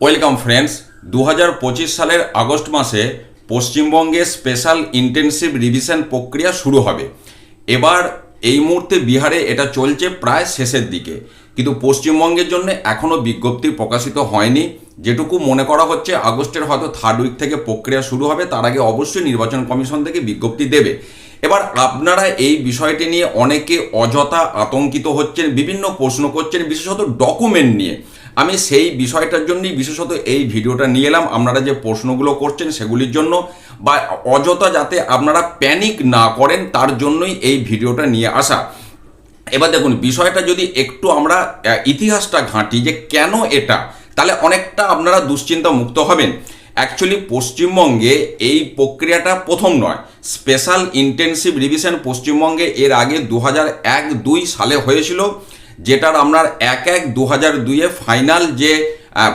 Welcome friends দু হাজার পঁচিশ সালের আগস্ট মাসে পশ্চিমবঙ্গে স্পেশাল ইন্টেনসিভ রিভিশন প্রক্রিয়া শুরু হবে। এবার এই মুহূর্তে বিহারে এটা চলছে প্রায় শেষের দিকে। কিন্তু পশ্চিমবঙ্গের জন্য এখনও বিজ্ঞপ্তি প্রকাশিত হয়নি। যেটুকু মনে করা হচ্ছে, আগস্টের হয়তো থার্ড উইক থেকে প্রক্রিয়া শুরু হবে। তার আগে অবশ্যই নির্বাচন কমিশন থেকে বিজ্ঞপ্তি দেবে। এবার আপনারা এই বিষয়টি নিয়ে অনেকে অযথা আতঙ্কিত হচ্ছেন, বিভিন্ন প্রশ্ন করছেন, বিশেষত ডকুমেন্ট নিয়ে। আমি সেই বিষয়টার জন্যই বিশেষত এই ভিডিওটা নিয়ে এলাম। আপনারা যে প্রশ্নগুলো করছেন সেগুলির জন্য বা অযথা যাতে আপনারা প্যানিক না করেন, তার জন্যই এই ভিডিওটা নিয়ে আসা। এবার দেখুন, বিষয়টা যদি একটু আমরা ইতিহাসটা ঘাঁটি যে কেন এটা, তাহলে অনেকটা আপনারা দুশ্চিন্তা মুক্ত হবেন। অ্যাকচুয়ালি পশ্চিমবঙ্গে এই প্রক্রিয়াটা প্রথম নয়। স্পেশাল ইন্টেনসিভ রিভিশন পশ্চিমবঙ্গে এর আগে দু হাজার এক দুই সালে হয়েছিল। যেটার আপনার এক এক দু হাজার দুইয়ে ফাইনাল যে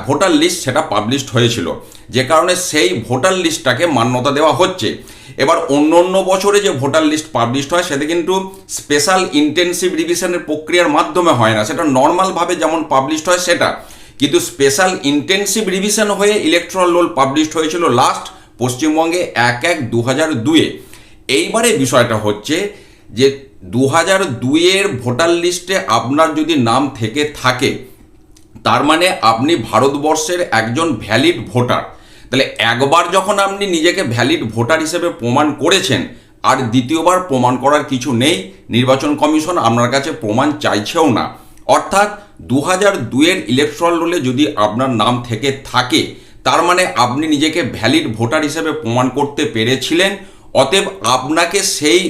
ভোটার লিস্ট সেটা পাবলিশড হয়েছিল। যে কারণে সেই ভোটার লিস্টটাকে মান্যতা দেওয়া হচ্ছে। এবার অন্য অন্য বছরে যে ভোটার লিস্ট পাবলিশড হয়, সেটা কিন্তু স্পেশাল ইন্টেনসিভ রিভিশনের প্রক্রিয়ার মাধ্যমে হয় না। সেটা নর্মালভাবে যেমন পাবলিশড হয় সেটা। কিন্তু স্পেশাল ইন্টেনসিভ রিভিশন হয়ে ইলেকট্রাল রোল পাবলিশড হয়েছিল লাস্ট পশ্চিমবঙ্গে এক এক দু হাজার দুয়ে এইবারে বিষয়টা হচ্ছে যে দু হাজার দুইয়ের ভোটার লিস্টে আপনার যদি নাম থেকে থাকে, তার মানে আপনি ভারতবর্ষের একজন ভ্যালিড ভোটার। তাহলে একবার যখন আপনি নিজেকে ভ্যালিড ভোটার হিসেবে প্রমাণ করেছেন, আর দ্বিতীয়বার প্রমাণ করার কিছু নেই, নির্বাচন কমিশন আপনার কাছে প্রমাণ চাইছেও না। অর্থাৎ দু হাজার দুইয়ের ইলেকট্রাল রোলে যদি আপনার নাম থেকে থাকে, তার মানে আপনি নিজেকে ভ্যালিড ভোটার হিসেবে প্রমাণ করতে পেরেছিলেন, অতএব আপনাকে সেই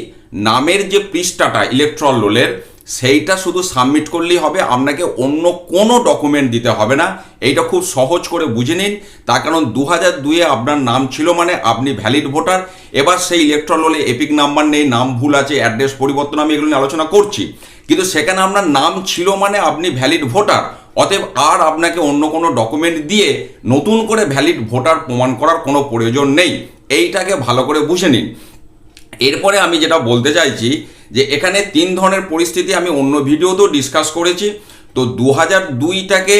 নামের যে পৃষ্ঠাটা ইলেকট্রল রোলের সেইটা শুধু সাবমিট করলেই হবে, আপনাকে অন্য কোনো ডকুমেন্ট দিতে হবে না। এইটা খুব সহজ করে বুঝে নিন। তার কারণ দু হাজার দুইয়ে আপনার নাম ছিল মানে আপনি ভ্যালিড ভোটার এবার সেই ইলেকট্রল রোলে এপিক নাম্বার নেই, নাম ভুল আছে অ্যাড্রেস পরিবর্তন আমি এগুলো নিয়ে আলোচনা করছি। কিন্তু সেখানে আপনার নাম ছিল মানে আপনি ভ্যালিড ভোটার অতএব আর আপনাকে অন্য কোনো ডকুমেন্ট দিয়ে নতুন করে ভ্যালিড ভোটার প্রমাণ করার কোনো প্রয়োজন নেই। এইটাকে ভালো করে বুঝে নিন। এরপরে আমি যেটা বলতে চাইছি যে এখানে তিন ধরনের পরিস্থিতি, আমি অন্য ভিডিওতেও ডিসকাস করেছি। তো দু হাজার দুইটাকে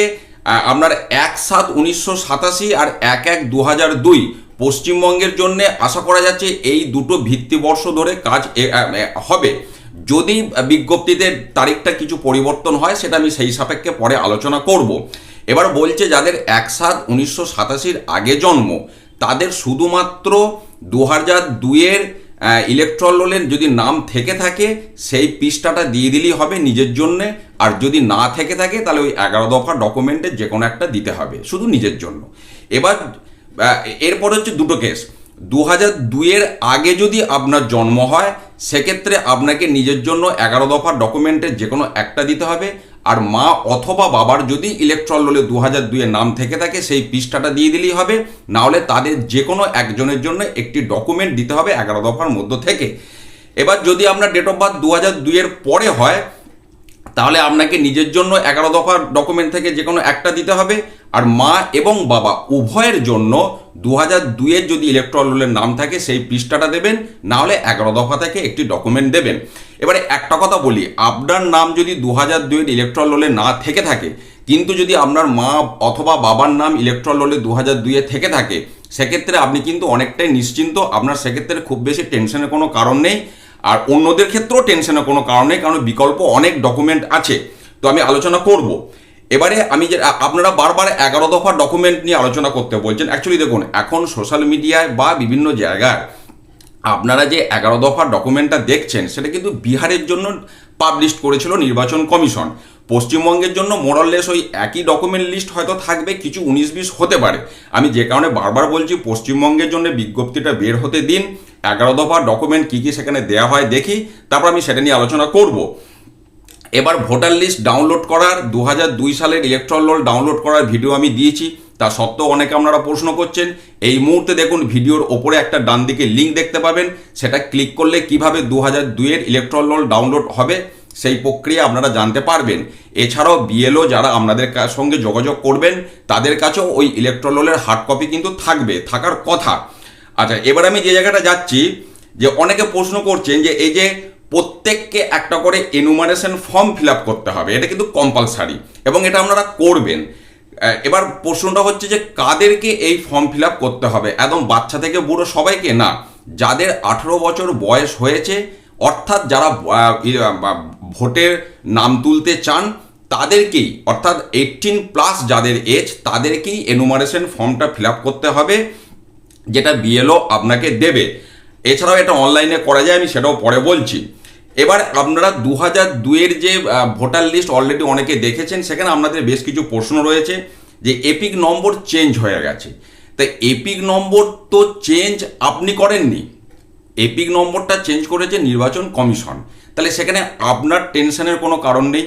আপনার এক সাত উনিশশো সাতাশি আর এক এক দু হাজার দুই পশ্চিমবঙ্গের জন্য আশা করা যাচ্ছে এই দুটো ভিত্তিবর্ষ ধরে কাজ হবে। যদি বিজ্ঞপ্তিতে তারিখটা কিছু পরিবর্তন হয়, সেটা আমি সেই সাপেক্ষে পরে আলোচনা করব। এবার বলছে যাদের এক সাত উনিশশো সাতাশির আগে জন্ম, তাদের শুধুমাত্র দু হাজার দুইয়ের ইলেকট্রল রোলের যদি নাম থেকে থাকে, সেই পৃষ্ঠাটা দিয়ে দিলেই হবে নিজের জন্যে। আর যদি না থেকে থাকে, তাহলে ওই এগারো দফা ডকুমেন্টে যে কোনো একটা দিতে হবে, শুধু নিজের জন্য। এবার এরপর হচ্ছে দুটো কেস দু হাজার দুইয়ের আগে যদি আপনার জন্ম হয়, সেক্ষেত্রে আপনাকে নিজের জন্য এগারো দফা ডকুমেন্টের যে কোনো একটা দিতে হবে। আর মা অথবা বাবার যদি ইলেকট্রল রোলে দু হাজার দুইয়ের নাম থেকে থাকে, সেই পৃষ্ঠাটা দিয়ে দিলেই হবে। নাহলে তাদের যে কোনো একজনের জন্য একটি ডকুমেন্ট দিতে হবে এগারো দফার মধ্য থেকে। এবার যদি আমরা ডেট অফ বার্থ দু হাজার দুইয়ের পরে হয় তাহলে আপনাকে নিজের জন্য এগারো দফার ডকুমেন্ট থেকে যে কোনো একটা দিতে হবে। আর মা এবং বাবা উভয়ের জন্য দু হাজার দুইয়ের যদি ইলেকট্রল রোলের নাম থাকে, সেই পৃষ্ঠাটা দেবেন। না হলে এগারো দফা থেকে একটি ডকুমেন্ট দেবেন। এবারে একটা কথা বলি, আপনার নাম যদি দু হাজার দুইয়ের ইলেকট্রল রোলে না থেকে থাকে, কিন্তু যদি আপনার মা অথবা বাবার নাম ইলেকট্রল রোলে দু হাজার দুইয়ে থেকে থাকে, সেক্ষেত্রে আপনি কিন্তু অনেকটাই নিশ্চিন্ত। আপনার সেক্ষেত্রে খুব বেশি টেনশনের কোনো কারণ নেই। আর অন্যদের ক্ষেত্রেও টেনশনের কোনো কারণ নেই, কারণ বিকল্প অনেক ডকুমেন্ট আছে। তো আমি আলোচনা করব। এবারে আমি যে আপনারা বারবার এগারো দফা ডকুমেন্ট নিয়ে আলোচনা করতে বলছেন। অ্যাকচুয়ালি দেখুন, এখন সোশ্যাল মিডিয়ায় বা বিভিন্ন জায়গায় আপনারা যে এগারো দফা ডকুমেন্টটা দেখছেন, সেটা কিন্তু বিহারের জন্য পাবলিশ করেছিল নির্বাচন কমিশন। পশ্চিমবঙ্গের জন্য মোরাললেস ওই একই ডকুমেন্ট লিস্ট হয়তো থাকবে, কিছু উনিশ বিশ হতে পারে। আমি যে কারণে বারবার বলছি, পশ্চিমবঙ্গের জন্য বিজ্ঞপ্তিটা বের হতে দিন। এগারো দফা ডকুমেন্ট কী কী সেখানে দেওয়া হয় দেখি, তারপর আমি সেটা নিয়ে আলোচনা করব। এবার ভোটার লিস্ট ডাউনলোড করার দু দুই সালের ইলেকট্রল রোল ডাউনলোড করার ভিডিও আমি দিয়েছি। তা সত্ত্বেও অনেকে আপনারা প্রশ্ন করছেন, এই মুহূর্তে দেখুন ভিডিওর ওপরে একটা ডান দিকে লিঙ্ক দেখতে পাবেন। সেটা ক্লিক করলে কীভাবে দু হাজার দুইয়ের ইলেকট্রল রোল ডাউনলোড হবে সেই প্রক্রিয়া আপনারা জানতে পারবেন। এছাড়াও বিএলও যারা আপনাদের সঙ্গে যোগাযোগ করবেন, তাদের কাছেও ওই ইলেকট্রল রোলের হার্ড কপি কিন্তু থাকবে, থাকার কথা। আচ্ছা এবার আমি যে জায়গাটা যাচ্ছি, যে অনেকে প্রশ্ন করছেন যে এই যে প্রত্যেককে একটা করে এনুমারেশন ফর্ম ফিল আপ করতে হবে, এটা কিন্তু কম্পালসারি এবং এটা আপনারা করবেন। এবার প্রশ্নটা হচ্ছে যে কাদেরকে এই ফর্ম ফিল আপ করতে হবে? একদম বাচ্চা থেকে বুড়ো সবাইকে না? যাদের আঠেরো বছর বয়স হয়েছে, অর্থাৎ যারা ভোটের নাম তুলতে চান, তাদেরকেই, অর্থাৎ এইটিন প্লাস যাদের এজ তাদেরকেই এনুমারেশন ফর্মটা ফিল করতে হবে, যেটা বিএলও আপনাকে দেবে। এছাড়াও এটা অনলাইনে করা যায়, আমি সেটাও পরে বলছি। এবার আপনারা দু হাজার দুয়ের যে ভোটার লিস্ট অলরেডি অনেকে দেখেছেন, সেখানে আপনাদের বেশ কিছু প্রশ্ন রয়েছে, যে এপিক নম্বর চেঞ্জ হয়ে গেছে। তাই এপিক নম্বর তো চেঞ্জ আপনি করেননি। এপিক নম্বরটা চেঞ্জ করেছে নির্বাচন কমিশন। তাহলে সেখানে আপনার টেনশনের কোনো কারণ নেই।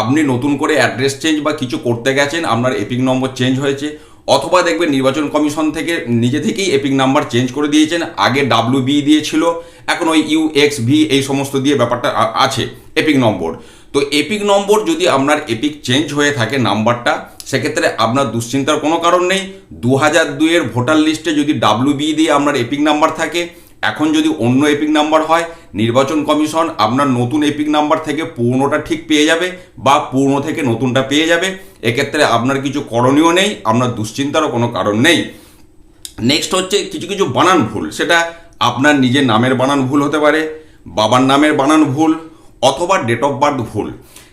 আপনি নতুন করে অ্যাড্রেস চেঞ্জ বা কিছু করতে গেছেন, আপনার এপিক নম্বর চেঞ্জ হয়েছে, অথবা দেখবেন নির্বাচন কমিশন থেকে নিজে থেকেই এপিক নাম্বার চেঞ্জ করে দিয়েছেন, আগে ডাব্লিউ বি দিয়েছিল, এখন ওই ইউ এক্স ভি এই সমস্ত দিয়ে ব্যাপারটা আছে, এপিক নম্বর। তো এপিক নম্বর যদি আপনার এপিক চেঞ্জ হয়ে থাকে নাম্বারটা, সেক্ষেত্রে আপনার দুশ্চিন্তার কোনো কারণ নেই। দু হাজার দুইয়ের ভোটার লিস্টে যদি ডাব্লিউ বি দিয়ে আপনার এপিক নাম্বার থাকে এখন যদি অন্য এপিক নাম্বার হয়, নির্বাচন কমিশন আপনার নতুন এপিক নাম্বার থেকে পুরনোটা ঠিক পেয়ে যাবে বা পুরনো থেকে নতুনটা পেয়ে যাবে। এক্ষেত্রে আপনার কিছু করণীয় নেই, আপনার দুশ্চিন্তারও কোনো কারণ নেই। নেক্সট হচ্ছে কিছু কিছু বানান ভুল, সেটা আপনার নিজের নামের বানান ভুল হতে পারে, বাবার নামের বানান ভুল অথবা ডেট অফ বার্থ ভুল।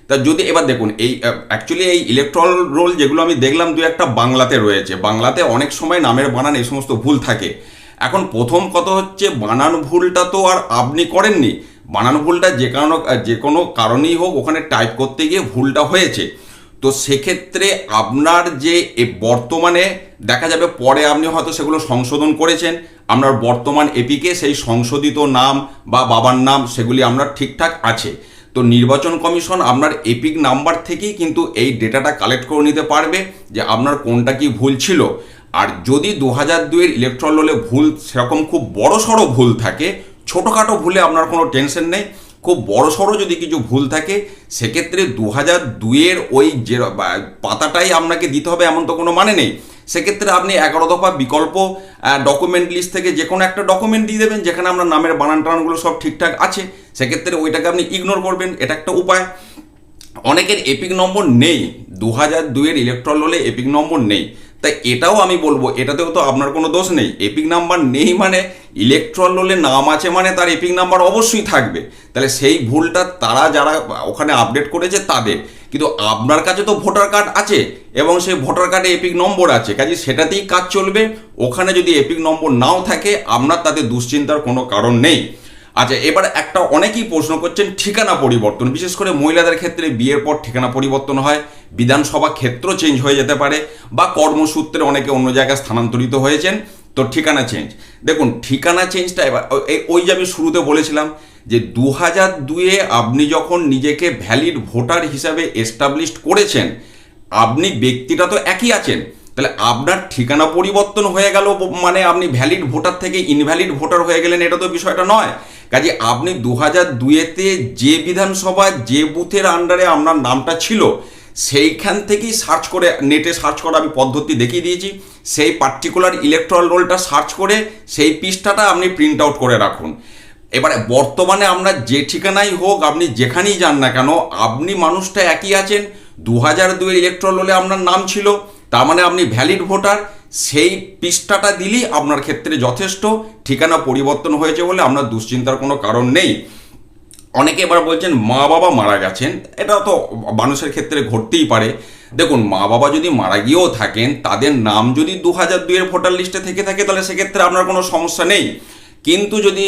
তা যদি এবার দেখুন, এই অ্যাকচুয়ালি এই ইলেকট্রল রোল যেগুলো আমি দেখলাম, দু একটা বাংলাতে রয়েছে। বাংলাতে অনেক সময় নামের বানান এই সমস্ত ভুল থাকে। এখন প্রথম কথা হচ্ছে বানান ভুলটা তো আর আপনি করেননি। বানান ভুলটা যে কারণ, যে কোনো কারণেই হোক ওখানে টাইপ করতে গিয়ে ভুলটা হয়েছে। তো সেক্ষেত্রে আপনার যে বর্তমানে দেখা যাবে পরে আপনি হয়তো সেগুলো সংশোধন করেছেন, আপনার বর্তমান এপিকে সেই সংশোধিত নাম বা বাবার নাম সেগুলি আপনার ঠিকঠাক আছে। তো নির্বাচন কমিশন আপনার এপিক নাম্বার থেকেই কিন্তু এই ডেটাটা কালেক্ট করে নিতে পারবে যে আপনার কোনটা কি ভুল ছিল। আর যদি দু হাজার দুইয়ের ইলেকট্রল রোলে ভুল, সেরকম খুব বড় সড়ো ভুল থাকে, ছোটোখাটো ভুলে আপনার কোনো টেনশন নেই। খুব বড় সড়ো যদি কিছু ভুল থাকে, সেক্ষেত্রে দু হাজার দুইয়ের ওই যে পাতাটাই আপনাকে দিতে হবে এমন তো কোনো মানে নেই। সেক্ষেত্রে আপনি এগারো দফা বিকল্প ডকুমেন্ট লিস্ট থেকে যে কোনো একটা ডকুমেন্ট দিয়ে দেবেন, যেখানে আপনার নামের বানান টানানগুলো সব ঠিকঠাক আছে। সেক্ষেত্রে ওইটাকে আপনি ইগনোর করবেন, এটা একটা উপায়। অনেকের এপিক নম্বর নেই দু হাজার দুইয়ের ইলেকট্রল হলে এপিক নম্বর নেই। তাই এটাও আমি বলব, এটাতেও তো আপনার কোনো দোষ নেই। এপিক নাম্বার নেই মানে ইলেকট্রল রোলে নাম আছে মানে তার এপিক নাম্বার অবশ্যই থাকবে। তাহলে সেই ভুলটা তারা যারা ওখানে আপডেট করেছে তাদের। কিন্তু আপনার কাছে তো ভোটার কার্ড আছে এবং সেই ভোটার কার্ডে এপিক নম্বর আছে। কাজে সেটাতেই কাজ চলবে। ওখানে যদি এপিক নম্বর নাও থাকে, আপনার তাতে দুশ্চিন্তার কোনো কারণ নেই। আচ্ছা এবার একটা অনেকেই প্রশ্ন করছেন, ঠিকানা পরিবর্তন। বিশেষ করে মহিলাদের ক্ষেত্রে বিয়ের পর ঠিকানা পরিবর্তন হয়, বিধানসভা ক্ষেত্র চেঞ্জ হয়ে যেতে পারে, বা কর্মসূত্রে অনেকে অন্য জায়গায় স্থানান্তরিত হয়েছেন, তো ঠিকানা চেঞ্জ দেখুন, ঠিকানা চেঞ্জটা এবার ওই যে আমি শুরুতে বলেছিলাম যে দু হাজার দুয়ে আপনি যখন নিজেকে ভ্যালিড ভোটার হিসাবে এস্টাবলিশড করেছেন, আপনি ব্যক্তিটা তো একই আছেন। তাহলে আপনার ঠিকানা পরিবর্তন হয়ে গেল মানে আপনি ভ্যালিড ভোটার থেকে ইনভ্যালিড ভোটার হয়ে গেলেন, এটা তো বিষয়টা নয়। কাজে আপনি দু হাজার দুয়েতে যে বিধানসভা যে বুথের আন্ডারে আপনার নামটা ছিল, সেইখান থেকেই সার্চ করে নেটে সার্চ করা আমি পদ্ধতি দেখিয়ে দিয়েছি। সেই পার্টিকুলার ইলেকট্রাল রোলটা সার্চ করে, সেই পৃষ্ঠাটা আপনি প্রিন্ট আউট করে রাখুন। এবারে বর্তমানে আপনার যে ঠিকানাই হোক, আপনি যেখানেই যান না কেন, আপনি মানুষটা একই আছেন। দু হাজার দুয়ের ইলেকট্রল রোলে আপনার নাম ছিল, তার মানে আপনি ভ্যালিড ভোটার সেই পৃষ্ঠাটা দিলেই আপনার ক্ষেত্রে যথেষ্ট। ঠিকানা পরিবর্তন হয়েছে বলে আপনার দুশ্চিন্তার কোনো কারণ নেই। অনেকে এবার বলছেন, মা বাবা মারা গেছেন। এটা তো মানুষের ক্ষেত্রে ঘটতেই পারে। দেখুন, মা বাবা যদি মারা গিয়েও থাকেন, তাদের নাম যদি দু হাজার দুইয়ের ভোটার লিস্টে থেকে থাকে, তাহলে সেক্ষেত্রে আপনার কোনো সমস্যা নেই। কিন্তু যদি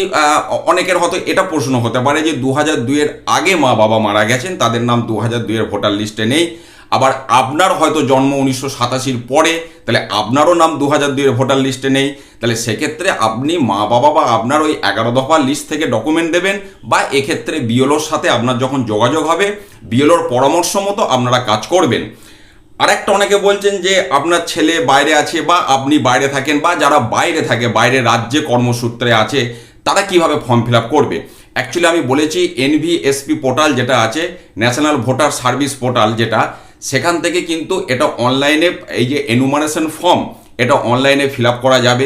অনেকের হয়তো এটা প্রশ্ন হতে পারে যে দু হাজার দুইয়ের আগে মা বাবা মারা গেছেন, তাদের নাম দু হাজার দুইয়ের ভোটার লিস্টে নেই। আবার আপনার হয়তো জন্ম উনিশশো সাতাশির পরে, তাহলে আপনারও নাম দু হাজার দুইয়ের ভোটার লিস্টে নেই। তাহলে সেক্ষেত্রে আপনি মা বাবা বা আপনার ওই এগারো দফা লিস্ট থেকে ডকুমেন্ট দেবেন বা এক্ষেত্রে বিএলওর সাথে আপনার যখন যোগাযোগ হবে, বিএলওর পরামর্শ মতো আপনারা কাজ করবেন। আরেকটা অনেকে বলছেন যে আপনার ছেলে বাইরে আছে বা আপনি বাইরে থাকেন বা যারা বাইরে থাকে, বাইরে রাজ্যে কর্মসূত্রে আছে, তারা কীভাবে ফর্ম ফিল আপ করবে? অ্যাকচুয়ালি আমি বলেছি এনভিএসপি পোর্টাল যেটা আছে ন্যাশনাল ভোটার সার্ভিস পোর্টাল যেটা সেখান থেকে কিন্তু এটা অনলাইনে এই যে এনুমারেশন ফর্ম এটা অনলাইনে ফিল করা যাবে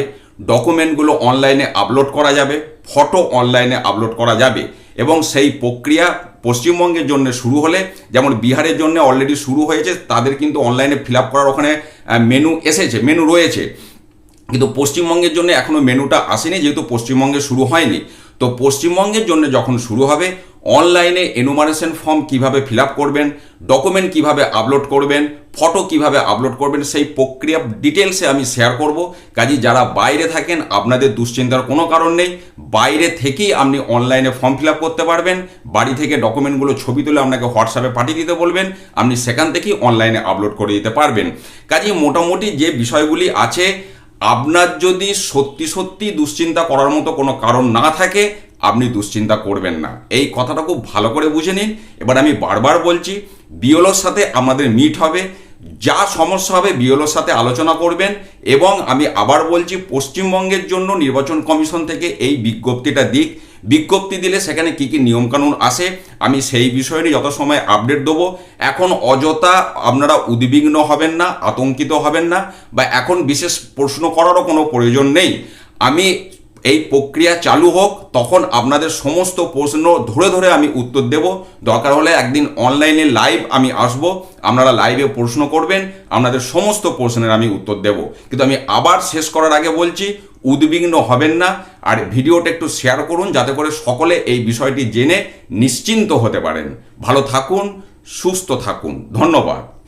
ডকুমেন্টগুলো অনলাইনে আপলোড করা যাবে ফটো অনলাইনে আপলোড করা যাবে এবং সেই প্রক্রিয়া পশ্চিমবঙ্গের জন্য শুরু হলে, যেমন বিহারের জন্য অলরেডি শুরু হয়েছে, তাদের কিন্তু অনলাইনে ফিল করার ওখানে মেনু এসেছে মেনু রয়েছে। কিন্তু পশ্চিমবঙ্গের জন্য এখনও মেনুটা আসেনি, যেহেতু পশ্চিমবঙ্গে শুরু হয়নি। তো পশ্চিমবঙ্গের জন্য যখন শুরু হবে অনলাইনে এনুমারেশন ফর্ম কীভাবে ফিল করবেন ডকুমেন্ট কীভাবে আপলোড করবেন ফটো কীভাবে আপলোড করবেন, সেই প্রক্রিয়া ডিটেলসে আমি শেয়ার করব। কাজে যারা বাইরে থাকেন, আপনাদের দুশ্চিন্তার কোনো কারণ নেই। বাইরে থেকেই আপনি অনলাইনে ফর্ম ফিল করতে পারবেন। বাড়ি থেকে ডকুমেন্টগুলো ছবি তুলে আপনাকে হোয়াটসঅ্যাপে পাঠিয়ে দিতে বলবেন। আপনি সেখান থেকেই অনলাইনে আপলোড করে দিতে পারবেন। কাজে মোটামুটি যে বিষয়গুলি আছে, আপনার যদি সত্যি সত্যি দুশ্চিন্তা করার মতো কোনো কারণ না থাকে আপনি দুশ্চিন্তা করবেন না। এই কথাটা খুব ভালো করে বুঝে নিন। এবার আমি বারবার বলছি বিওলোর সাথে আমাদের মিট হবে। যা সমস্যা হবে বিওলোর সাথে আলোচনা করবেন এবং আমি আবার বলছি, পশ্চিমবঙ্গের জন্য নির্বাচন কমিশন থেকে এই বিজ্ঞপ্তিটা দিক। বিজ্ঞপ্তি দিলে সেখানে কি কি নিয়মকানুন আসে, আমি সেই বিষয় নিয়ে যত সময় আপডেট দেবো। এখন অযথা আপনারা উদ্বিগ্ন হবেন না, আতঙ্কিত হবেন না, বা এখন বিশেষ প্রশ্ন করারও কোনো প্রয়োজন নেই। আমি এই প্রক্রিয়া চালু হোক, তখন আপনাদের সমস্ত প্রশ্ন ধরে ধরে আমি উত্তর দেব। দরকার হলে একদিন অনলাইনে লাইভ আমি আসব, আপনারা লাইভে প্রশ্ন করবেন, আপনাদের সমস্ত প্রশ্নের আমি উত্তর দেব। কিন্তু আমি আবার শেষ করার আগে বলছি, উদ্বিগ্ন হবেন না, আর ভিডিওটা একটু শেয়ার করুন, যাতে করে সকলে এই বিষয়টি জেনে নিশ্চিন্ত হতে পারেন। ভালো থাকুন, সুস্থ থাকুন। ধন্যবাদ।